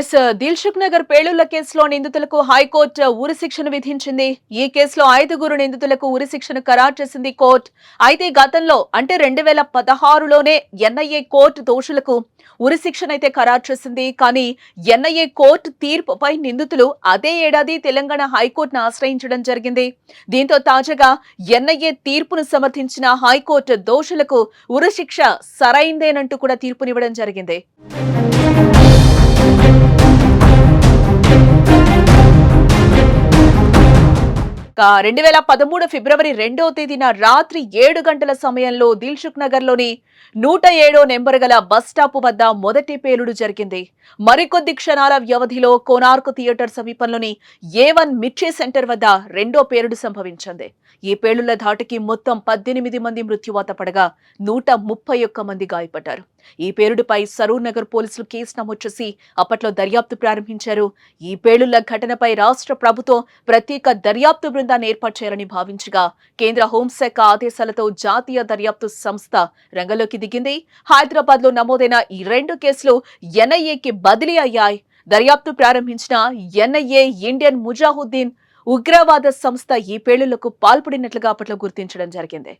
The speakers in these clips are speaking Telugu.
ఎస్ దిల్సుఖ్ నగర్ పేలుళ్ళ కేసులో నిందితులకు హైకోర్టు ఉరిశిక్షను విధించింది. ఈ కేసులో ఐదుగురు నిందితులకు ఉరిశిక్షను ఖరారు చేసింది కోర్టు. అయితే గతంలో అంటే రెండు వేల పదహారులోనే ఎన్ఐఏ కోర్టు దోషులకు ఉరిశిక్షనైతే అయితే ఖరారు చేసింది. కానీ ఎన్ఐఏ కోర్టు తీర్పుపై నిందితులు అదే ఏడాది తెలంగాణ హైకోర్టును ఆశ్రయించడం జరిగింది. దీంతో తాజాగా ఎన్ఐఏ తీర్పును సమర్థించిన హైకోర్టు దోషులకు ఉరిశిక్ష సరైందేనంటూ కూడా తీర్పునివ్వడం జరిగింది. రెండు వేల పదమూడు ఫిబ్రవరి రెండో తేదీన రాత్రి ఏడు గంటల సమయంలో దిల్సుఖ్ నగర్లోని నూట ఏడో నెంబర్ గల బస్ స్టాప్ వద్ద మొదటి పేలుడు జరిగింది. మరికొద్ది క్షణాల వ్యవధిలో కోనార్క్ థియేటర్ సమీపంలోని ఏ వన్ మిర్చి సెంటర్ వద్ద రెండో పేలుడు సంభవించింది. ఈ పేలుళ్ళ ధాటికి మొత్తం పద్దెనిమిది మంది మృత్యువాత పడగా నూట ముప్పై ఒక్క మంది గాయపడ్డారు. ఈ పేలుడుపై సరూర్ నగర్ పోలీసులు కేసు నమోదు చేసి అప్పట్లో దర్యాప్తు ప్రారంభించారు. ఈ పేలుళ్ళ ఘటనపై రాష్ట్ర ప్రభుత్వం ప్రత్యేక దర్యాప్తు బృందం ఒప్పందాన్ని ఏర్పాటు చేయాలని భావించగా కేంద్ర హోంశాఖ ఆదేశాలతో జాతీయ దర్యాప్తు సంస్థ రంగంలోకి దిగింది. హైదరాబాద్లో నమోదైన ఈ రెండు కేసులు ఎన్ఐఏకి బదిలీ అయ్యాయి. దర్యాప్తు ప్రారంభించిన ఎన్ఐఏ ఇండియన్ ముజాహుద్దీన్ ఉగ్రవాద సంస్థ ఈ పేలుళ్ళకు పాల్పడినట్లుగా అప్పట్లో గుర్తించడం జరిగింది.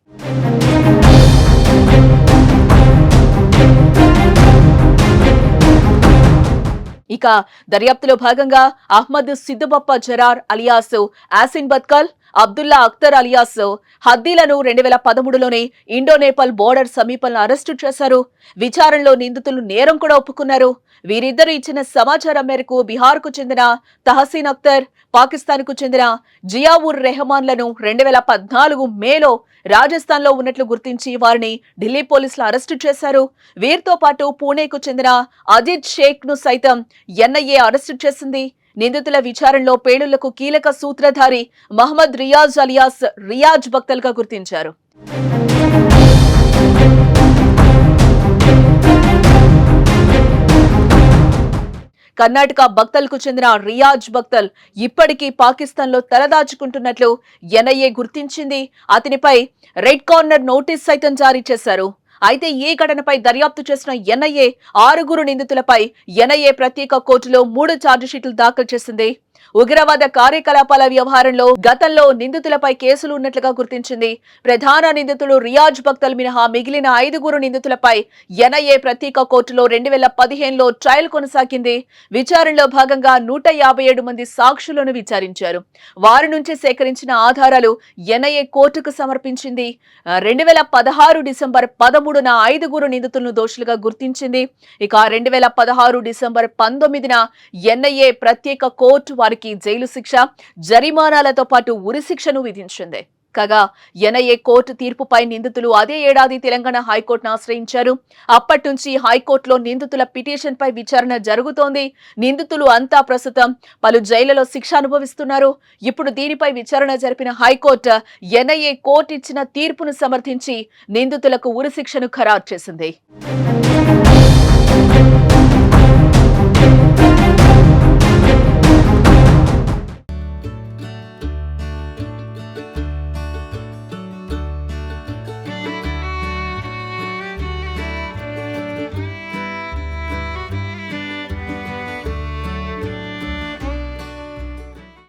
ఇక దర్యాప్తులో భాగంగా అహ్మద్ సిద్దుబప్ప జరార్ అలియాస్ ఆసిన్ బత్కల్ అబ్దుల్లా అఖ్తర్ అలియాస్ హద్దీలను రెండు వేల పదమూడులోనే ఇండోనేపాల్ బోర్డర్ సమీపంలో అరెస్టు చేశారు. విచారణలో నిందితులు నేరం కూడా ఒప్పుకున్నారు. వీరిద్దరూ ఇచ్చిన సమాచారం మేరకు బీహార్కు చెందిన తహసీన్ అఖ్తర్ పాకిస్తాన్కు చెందిన జియావుర్ రెహమాన్లను రెండు వేల పద్నాలుగు మేలో రాజస్థాన్లో ఉన్నట్లు గుర్తించి వారిని ఢిల్లీ పోలీసులు అరెస్టు చేశారు. వీరితో పాటు పూణేకు చెందిన అజిత్ షేక్ను సైతం ఎన్ఐఏ అరెస్టు చేసింది. నిందితుల విచారణలో పేలుళ్ళకు కీలక సూత్రధారి మహమ్మద్ రియాజ్ అలియాస్ రియాజ్ బక్తల్గా గుర్తించారు. కర్ణాటక భక్తల్కు చెందిన రియాజ్ భక్తల్ ఇప్పటికీ పాకిస్తాన్లో తలదాచుకుంటున్నట్లు ఎన్ఐఏ గుర్తించింది. అతనిపై రెడ్ కార్నర్ నోటీస్ సైతం జారీ చేశారు. అయితే ఈ ఘటనపై దర్యాప్తు చేసిన ఎన్ఐఏ ఆరుగురు నిందితులపై ఎన్ఐఏ ప్రత్యేక కోర్టులో మూడు ఛార్జిషీట్లు దాఖలు చేసింది. ఉగ్రవాద కార్యకలాపాల వ్యవహారంలో గతంలో నిందితులపై కేసులు ఉన్నట్లుగా గుర్తించింది. ప్రధాన నిందితులు రియాజ్ భక్తల్ మినహా మిగిలిన ఐదుగురు నిందితులపై ఎన్ఐఏ ప్రత్యేక కోర్టులో రెండు వేల పదిహేనులో ట్రయల్ కొనసాగింది. విచారణలో భాగంగా నూట యాభై ఏడు మంది సాక్షులను విచారించారు. వారి నుంచి సేకరించిన ఆధారాలు ఎన్ఐఏ కోర్టుకు సమర్పించింది. రెండు వేల పదహారు డిసెంబర్ పదమూడున ఐదుగురు నిందితులను దోషులుగా గుర్తించింది. ఇక రెండు వేల పదహారు డిసెంబర్ పంతొమ్మిదిన ఎన్ఐఏ ప్రత్యేక కోర్టు వారికి జైలు శిక్ష జరిమానాలతో పాటు ఉరి శిక్షను విధించింది. కాగా ఎన్ఐఏ కోర్టు తీర్పుపై నిందితులు అదే ఏడాది తెలంగాణ హైకోర్టును ఆశ్రయించారు. అప్పటి నుంచి హైకోర్టులో నిందితుల పిటిషన్ పై విచారణ జరుగుతోంది. నిందితులు అంతా ప్రస్తుతం పలు జైళ్ళలో శిక్ష అనుభవిస్తున్నారు. ఇప్పుడు దీనిపై విచారణ జరిపిన హైకోర్టు ఎన్ఐఏ కోర్టు ఇచ్చిన తీర్పును సమర్థించి నిందితులకు ఉరిశిక్షను ఖరారు చేసింది.